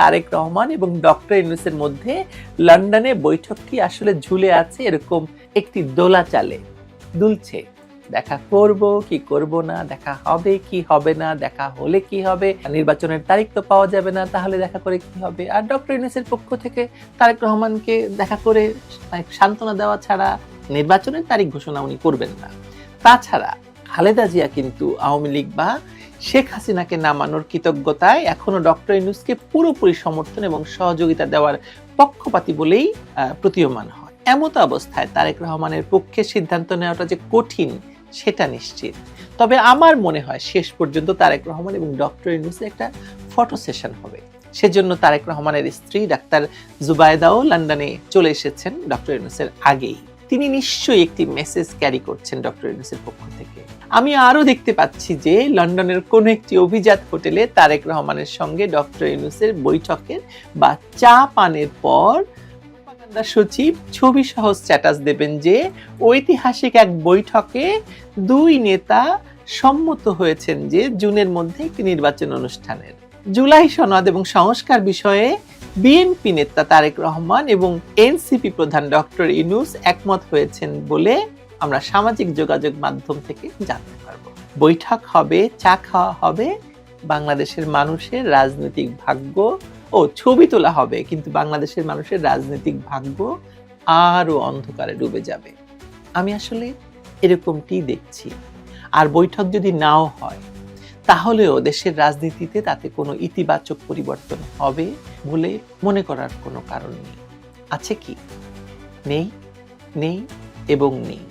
তারেক রহমান এবং ডক্টর ইউনুসের মধ্যে লন্ডনে বৈঠকটি আসলে ঝুলে আছে? এরকম একটি দোলা চালে দুলছে। দেখা করব, কি করব না, দেখা হবে, কি হবে না, দেখা হলে কি হবে, নির্বাচনের তারিখ তো পাওয়া যাবে না, তাহলে দেখা করে কি হবে? আর ডক্টর ইউনুসের পক্ষ থেকে তারেক রহমানকে দেখা করে সান্ত্বনা দেওয়া ছাড়া নির্বাচনের তারিখ ঘোষণা উনি করবেন না। তাছাড়া খালেদা জিয়া কিন্তু আওয়ামী লীগ বা শেখ হাসিনাকে নামানোর কৃতজ্ঞতায় এখনও ডক্টর ইউনুসকে পুরোপুরি সমর্থন এবং সহযোগিতা দেওয়ার পক্ষপাতী বলেই প্রতীয়মান হয়। এমত অবস্থায় তারেক রহমানের পক্ষে সিদ্ধান্ত নেওয়াটা যে কঠিন, সেটা নিশ্চিত। তবে আমার মনে হয় শেষ পর্যন্ত তারেক রহমান এবং ডক্টর ইউনুসের একটা ফটো সেশন হবে। সেজন্য তারেক রহমানের স্ত্রী ডাক্তার জুবায়দাও লন্ডনে চলে এসেছেন ডক্টর ইউনুসের আগেই। তিনি নিশ্চয়ই একটি মেসেজ ক্যারি করছেন ডক্টর ইউনুসের পক্ষ থেকে। আমি আরও দেখতে পাচ্ছি যে লন্ডনের কোন একটি অভিজাত হোটেলে তারেক রহমানের সঙ্গে ডক্টর ইউনুসের বৈঠকের বা চা পানের পর সচিব ছবি সহ স্ট্যাটাস দেবেন যে ঐতিহাসিক এক বৈঠকে দুই নেতা সম্মত হয়েছেন যে জুনের মধ্যে একটি নির্বাচন অনুষ্ঠানের। জুলাই সনদ এবং সংস্কার বিষয়ে বিএনপি নেতা তারেক রহমান এবং এনসিপি প্রধান ডক্টর ইনুস একমত হয়েছেন বলে আমরা সামাজিক যোগাযোগ মাধ্যম থেকে জানতে পারব। বৈঠক হবে, চা খাওয়া হবে, বাংলাদেশের মানুষের রাজনৈতিক ভাগ্য ও ছবি তোলা হবে, কিন্তু বাংলাদেশের মানুষের রাজনৈতিক ভাগ্য আরও অন্ধকারে ডুবে যাবে। আমি আসলে এরকমটি দেখছি। আর বৈঠক যদি নাও হয় তাহলেও দেশের রাজনীতিতে তাতে কোনো ইতিবাচক পরিবর্তন হবে বলে মনে করার কোনো কারণ নেই। আছে কি? নেই নেই এবং নেই।